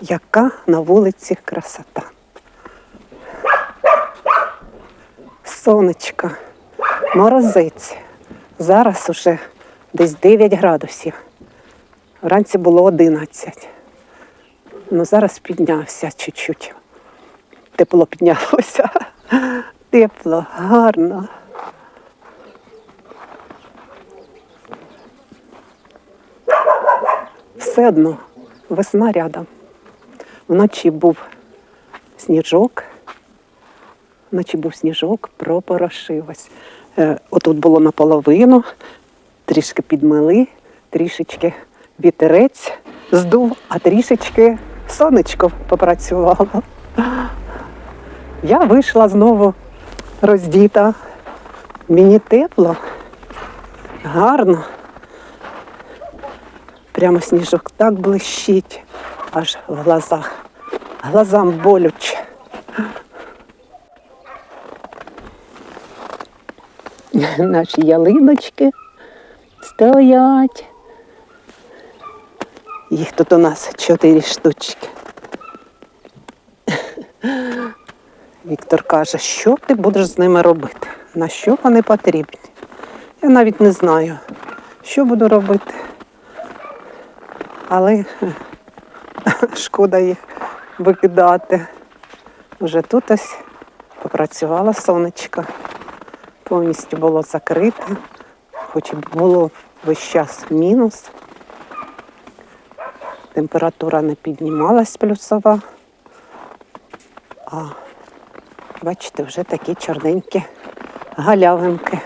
Яка на вулиці красота. Сонечко, морозець. Зараз уже десь 9 градусів. Вранці було 11. Ну зараз піднявся чуть-чуть. Тепло піднялося. Тепло, гарно. Все одно весна рядом. Вночі був сніжок. Вночі був сніжок, пропорошилось. Е, отут було наполовину, трішки підмили, трішечки вітерець здув, а трішечки сонечко попрацювало. Я вийшла знову роздіта. Мені тепло, гарно. Прямо сніжок так блищить, аж в глазах. Глазам болюче. Наші ялиночки стоять. Їх тут у нас чотири штучки. Віктор каже, що ти будеш з ними робити? На що вони потрібні? Я навіть не знаю, що буду робити. Але шкода їх викидати. Вже тут ось попрацювала сонечко. Повністю було закрите, хоч було весь час мінус. Температура не піднімалась плюсова. А бачите, вже такі чорненькі галявинки.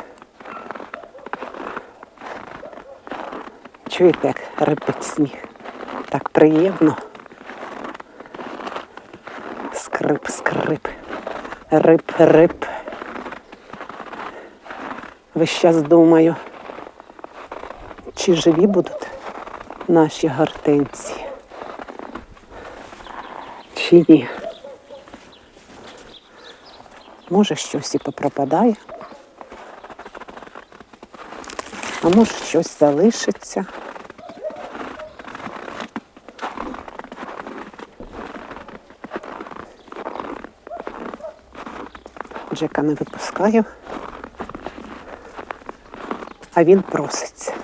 Чуєте, як рипить сніг? Так приємно. Скрип, скрип, рип, рип. Весь час думаю, чи живі будуть наші гортензії, чи ні. Може, щось і попропадає, а може щось залишиться. Джека не випускаю, а він проситься.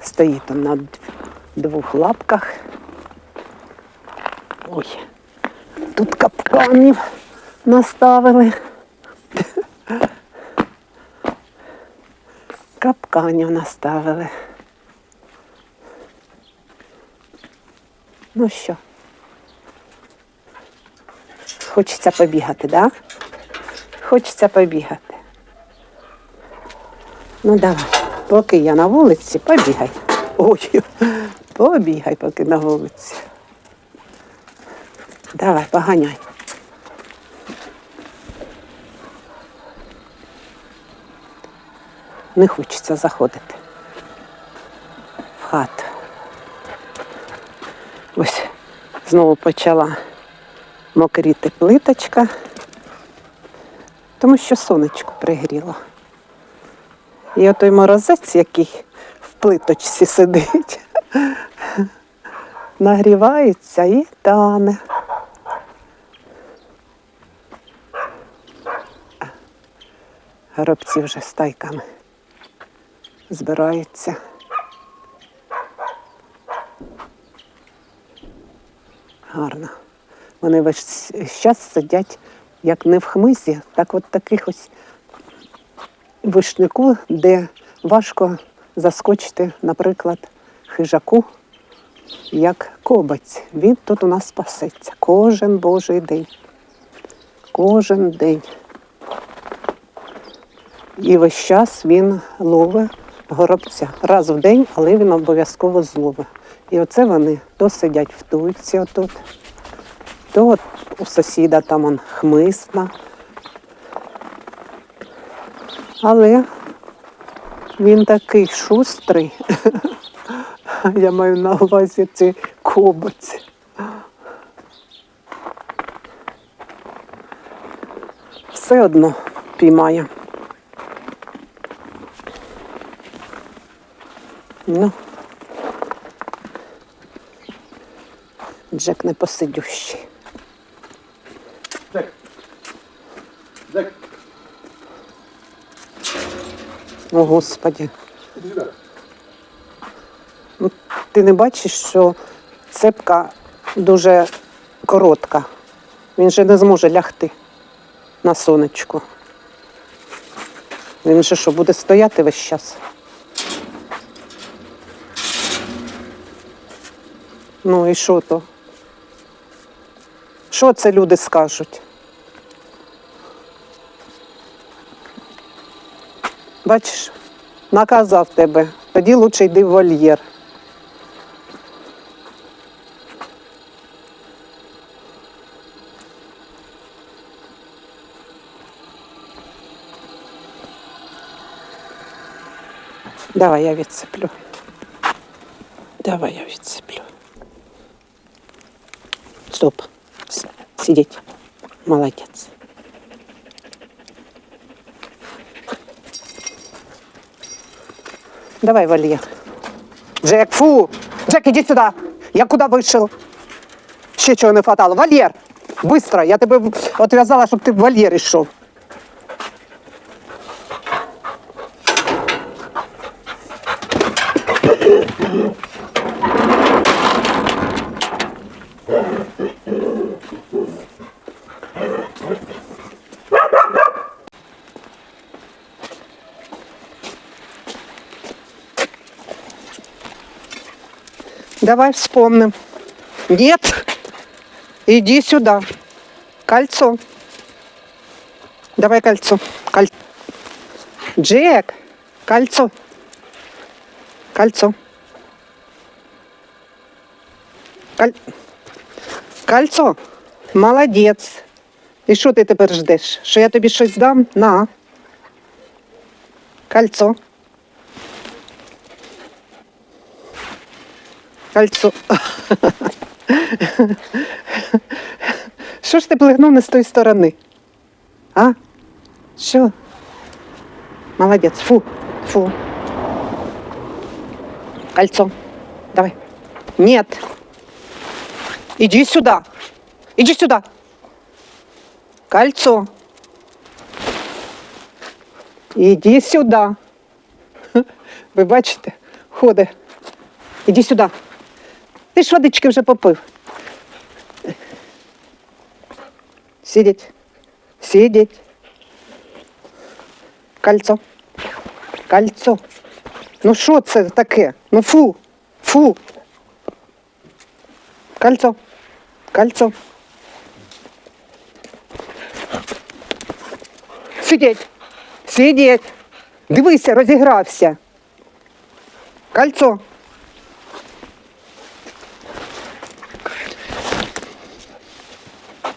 Стоїть он на двох лапках. Ой, тут капканів наставили. Капканів наставили. Ну що? Хочеться побігати, так? Да? Хочеться побігати. Ну давай, поки я на вулиці, побігай. Ой, побігай, поки на вулиці. Давай, поганяй. Не хочеться заходити в хату. Ось знову почала мокріти плиточка, тому що сонечко пригріло. І отой морозець, який в плиточці сидить, нагрівається і тане. Горобці вже стайками збираються. Гарно. Вони весь час сидять як не в хмизі, так от таких ось вишнику, де важко заскочити, наприклад, хижаку, як кобець. Він тут у нас пасеться кожен божий день. Кожен день. І весь час він ловить горобця. Раз в день, але він обов'язково зловить. І оце вони то сидять в туйці отут, то от у сусіда там он хмисна. Але він такий шустрий. Я маю на увазі цей кобець. Все одно піймає. Ну. Джек непосидющий. О, Господі. Ну, Ти не бачиш, що цепка дуже коротка. Він же не зможе лягти на сонечку. Він же що, буде стояти весь час? Ну і що то? Що це люди скажуть? Бачиш, наказав тебе, тоді лучше йди в вольєр. Давай я відцеплю. Давай я відцеплю. Стоп. С- Сидеть. Молодець. Давай, вольер. Джек, фу! Джек, иди сюда. Я куда вышел? Ще чого не хватало. Вольєр! Быстро! Я тебе отв'язала, щоб ти в вольєр йшов. Давай вспомним. Нет. Иди сюда. Кольцо. Давай кольцо. Коль... Джек. Кольцо. Кольцо. Коль... Кольцо. Молодець. І що ти тепер ждеш? Що я тобі щось дам? На. Кольцо. Кольцо. Що ж ти плигнув не з тої сторони? А? Що? Молодець. Фу. Фу. Кольцо. Давай. Нет. Иди сюда. Иди сюда. Кольцо. Іди сюди. Ви бачите? Ходи. Іди сюди. Ти ж водички вже попив. Сидіть. Сидіть. Кольцо. Кольцо. Ну що це таке? Ну фу. Фу. Кольцо. Кольцо. Сидіть. Сидіть. Дивися, розігрався. Кольцо.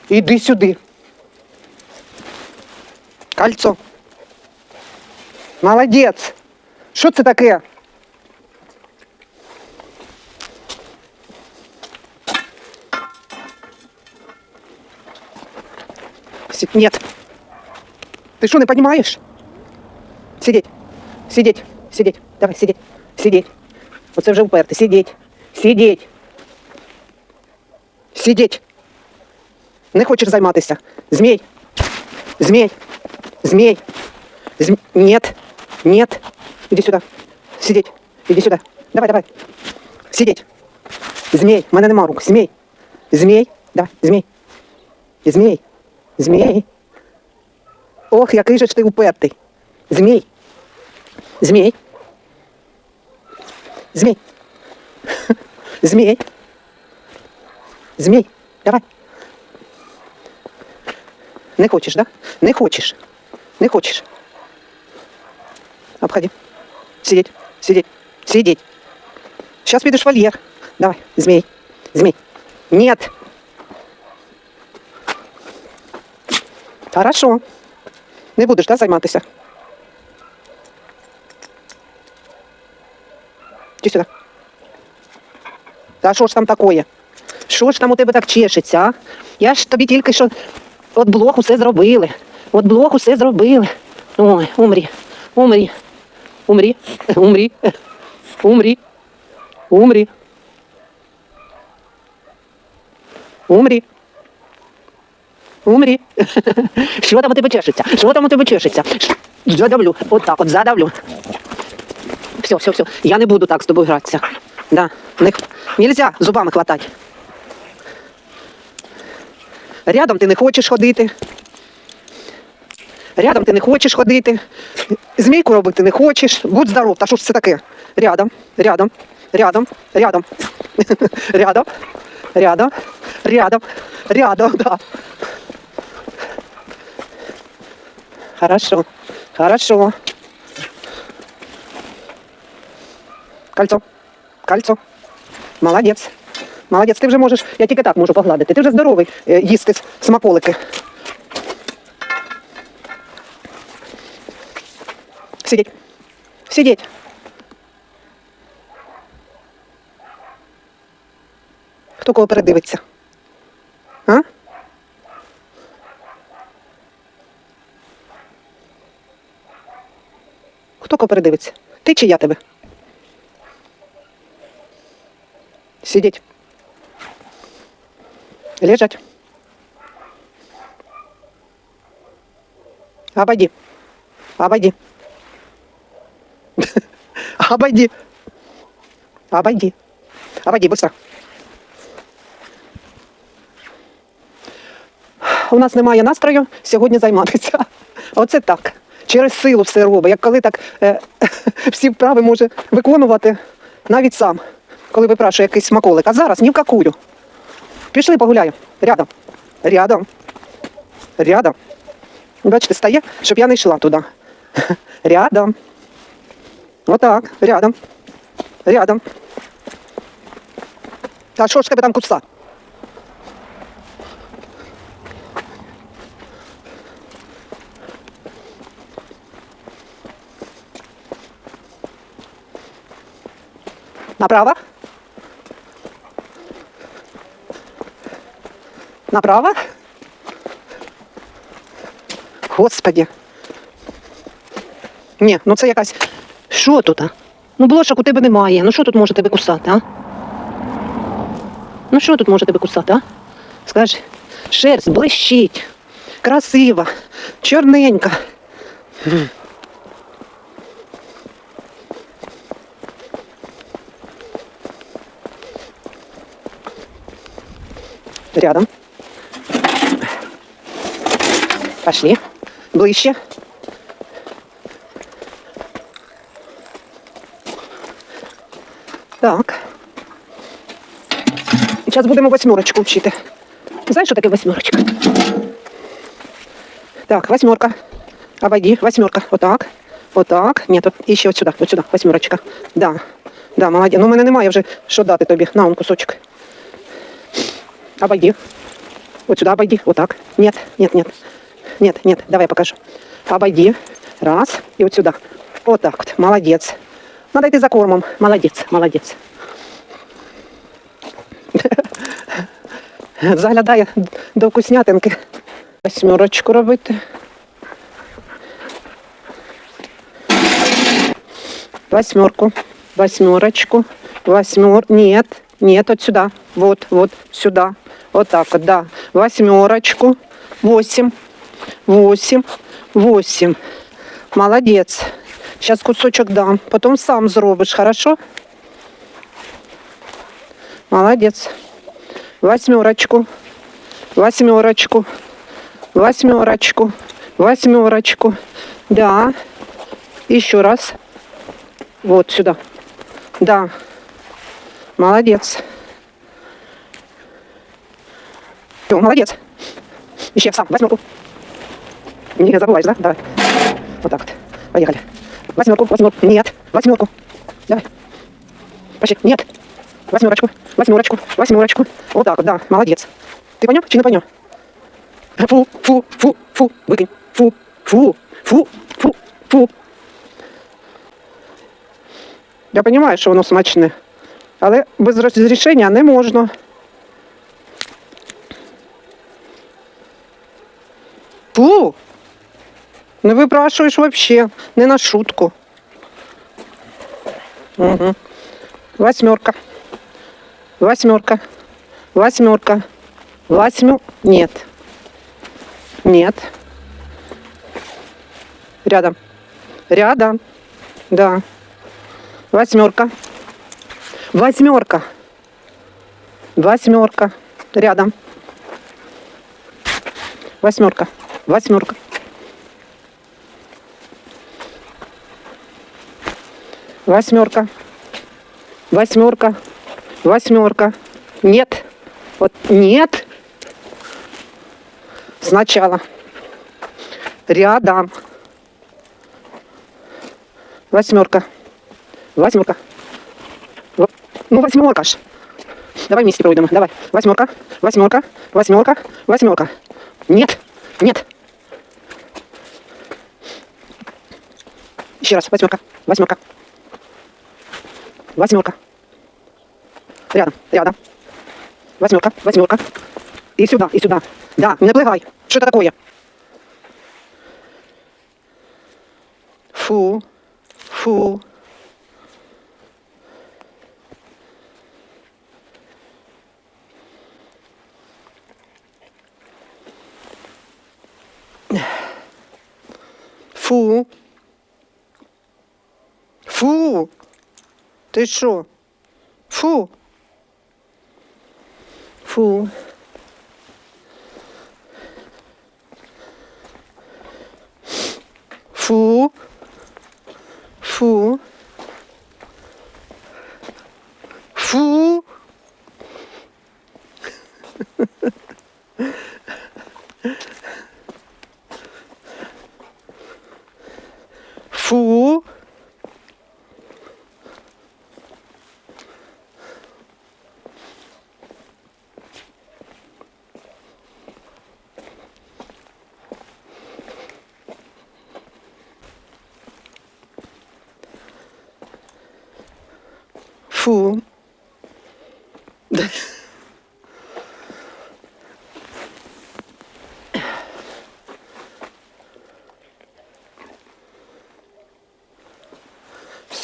Іди сюди. Кольцо. Молодець. Що це таке? Нет. Ты что, не понимаешь? Сидеть. Сидеть. Сидеть. Давай, сидеть. Сидеть. Оце вже вперти. Сидеть. Сидеть. Сидеть Не хочеш займатися. Змій. Змій. Змій. Зм... Нет. Нет. Иди сюда. Сидеть. Иди сюда. Давай, давай. Сидеть. Змій. У мене нема рук. Змій. Змій. Давай, змій. Змій. Змій. Ох, який же ж ти упертий. Змій. Змій. Змій. Змій. Змій. Давай. Не хочеш, да? Не хочеш. Не хочеш. Обходи. Сидеть. Сидеть. Сидеть. Сейчас підеш в вольєр. Давай, змій. Змій. Нет. Хорошо. Не будеш, да, займатися? Іди сюди. Та що ж там такое? Що ж там у тебе так чешеться, а? Я ж тобі тільки що от блок усе зробили. От блок усе зробили. Ой, умрі, умрі, умрі, умрі, умрі, умрі. Умрі. Умрі. Що там у тебе чешеться? Що там у тебе чешеться? Задавлю. От так от задавлю. Все, все, все. Я не буду так з тобою гратися. Да. Не... Нельзя зубами хватати. Рядом ти не хочеш ходити. Рядом ти не хочеш ходити. Змійку робити не хочеш. Будь здоров, та що ж це таке? Рядом, рядом, рядом, рядом. Рядом, рядом, рядом, рядом, да. Хорошо, хорошо. Кольцо, кольцо. Молодець. Молодець, ти вже можеш, я тільки так можу погладити. Ти вже здоровий е, їсти смаколики. Сидіть. Сидіть. Хто кого передивиться? А? Хто кого передивиться? Ти чи я тебе? Сидіть. Лежать. Обойди. Обойди. Обойди. Обойди. Обойди, быстро. У нас немає настрою сьогодні займатися. Оце так. Через силу все робить. Як коли так е, всі вправи може виконувати навіть сам, коли випрашує якийсь смаколик. А зараз ні в какую. Пішли погуляємо. Рядом. Рядом. Рядом. Бачите, стає, щоб я не йшла туди. Рядом. Отак, рядом. Рядом. А що ж тебе там куца? Направо. Направо. Господи. Ні, ну це якась. Що тут? Ну блошок у тебе немає. Ну що тут може тебе кусати, а? Ну що тут може тебе кусати, а? Скажи, шерсть блищить, красива, чорненька. Рядом. Пошли. Ближче. Так. Зараз будемо восьмерочку вчити. Знаєш, що таке восьмерочка? Так, восьмерка. Обойди, восьмерка. Отак. Отак. Ні, тут і ще от сюди, от сюди, восьмерочка. Да. Да, молодець. Ну, у мене немає вже що дати тобі. На он кусочок. Обойди. Вот сюда обойди. Вот так. Нет, нет, нет. Нет. Давай я покажу. Обойди. Раз. И вот сюда. Вот так вот. Молодец. Надо йти за кормом. Молодець, молодець. Заглядає до вкуснятинки. Восьмерочку робити. Восьмерку. Восьмерочку. Восьмер. Нет. Нет, вот сюда. Вот, вот, сюда. Вот так вот, да. Восьмерочку. Восемь. Восемь. Восемь. Молодец. Сейчас кусочек дам. Потом сам зробиш, хорошо? Молодец. Восьмерочку. Восьмерочку. Восьмерочку. Восьмерочку. Да. Еще раз. Вот сюда. Да. Молодец. Всё, молодец. Еще сам. Восьмерку. Не забываешь, да? Давай. Вот так вот. Поехали. Восьмерку, восьмерку. Нет. Восьмерку. Давай. Почти. Нет. Восьмерочку. Восьмерочку. Восьмерочку. Вот так вот, да. Молодец. Ты понял? Чи не понял? Фу, фу, фу, фу. Выкинь. Фу, фу, фу, фу, фу. Я розумію, що воно смачне, але без розрішення не можна. Фу! Не випрашуєш взагалі, не на шутку. Угу. Восьмерка. Восьмерка. Восьмерка. Восьмю. Нет. Нет. Рядом. Рядом. Да. Восьмерка. Восьмерка. Восьмерка. Рядом. Восьмерка. Восьмерка. Восьмерка. Восьмерка. Восьмерка. Нет. Вот нет. Сначала. Рядом. Восьмерка. Восьмерка. Во- Ну, восьмерка ж. Давай вместе пройдем. Давай. Восьмерка. Восьмерка. Восьмерка. Восьмерка. Нет. Нет. Еще раз. Восьмерка. Восьмерка. Восьмерка. Рядом. Рядом. Восьмерка. Восьмерка. И сюда, и сюда. Да, не наплывай. Что это такое? Фу. Фу. Фу. Ти що? Фу. Фу. Фу. Фу. Фу. Фу.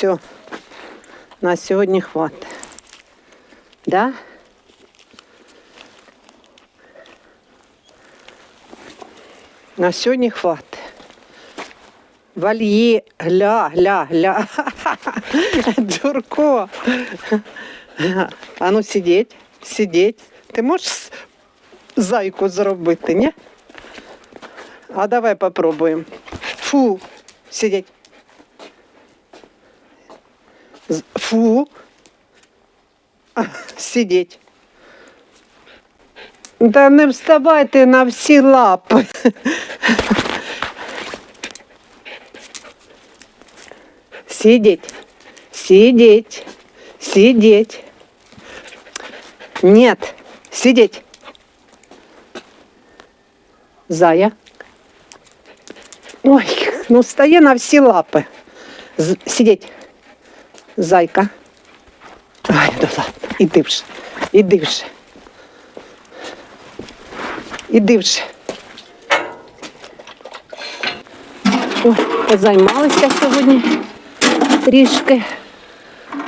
Все. На сьогодні хватить. Да? На сьогодні хватить. Вальє, гля, гля, гля. Дурко. А ну сидіть, сидіть. Ти можеш с- зайку зробити, ні? А давай попробуємо. Фу, сидіть. З- Фу. А, Сидіть. Та не вставайте на всі лапи. Сидеть. Сидеть. Сидеть. Нет. Сидеть. Зая. Ой, ну стає на всі лапи. З- Сидеть. Зайка. Ай, ладно, іди вже. Іди вже. Іди вже. Ой, позаймалися сьогодні трішки.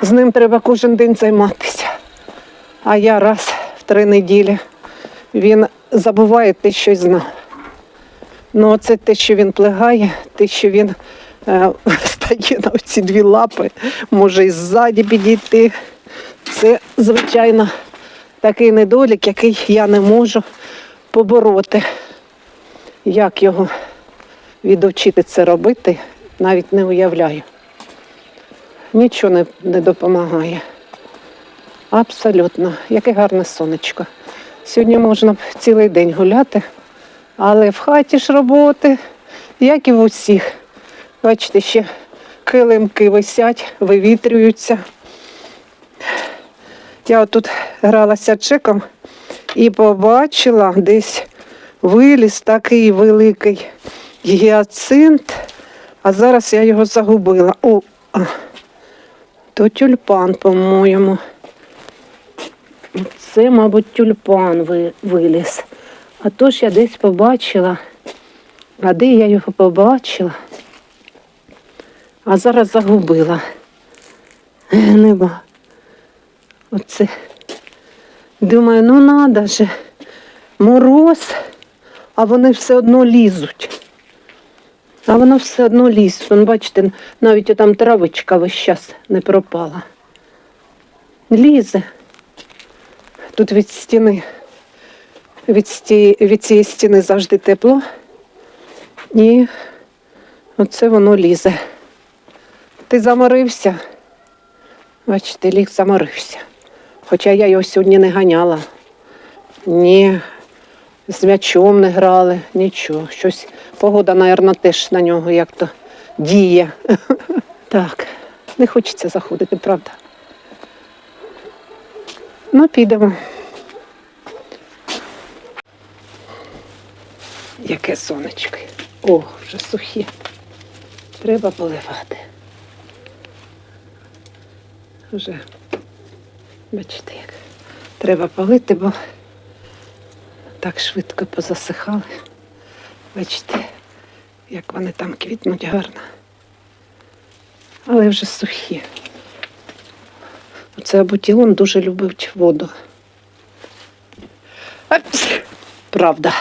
З ним треба кожен день займатися. А я раз в три неділі він забуває те, що знав. Ну, це те, що він плигає, те, що він стає на ці дві лапи, може і ззаді підійти. Це, звичайно, такий недолік, який я не можу побороти. Як його відучити це робити, навіть не уявляю. Нічого не, не допомагає. Абсолютно. Яке гарне сонечко. Сьогодні можна цілий день гуляти, але в хаті ж роботи, як і в усіх. Бачите, ще килимки висять, вивітрюються. Я отут гралася чеком і побачила десь виліз такий великий гіацинт, а зараз я його загубила. О, то тюльпан, по-моєму. Це, мабуть, тюльпан виліз. А то ж я десь побачила. А де я його побачила? А зараз загубила. Нема. Оце. Думаю, ну надо же. мороз, а вони все одно лізуть. А воно все одно лізь. Вон, бачите, навіть там травичка весь час не пропала. Лізе. Тут від стіни, від, сті, від цієї стіни завжди тепло. І оце воно лізе. Ти заморився. Бачите, ліг заморився. Хоча я його сьогодні не ганяла. Ні, з м'ячом не грали, нічого. Щось погода, мабуть, теж на нього як то діє. Так, не хочеться заходити, правда. Ну, підемо. Яке сонечко. О, вже сухі. Треба поливати. Вже, бачите, як треба полити, бо так швидко позасихали. Бачите, як вони там квітнуть гарно. Але вже сухі. Оце абутілон дуже любить воду. Правда.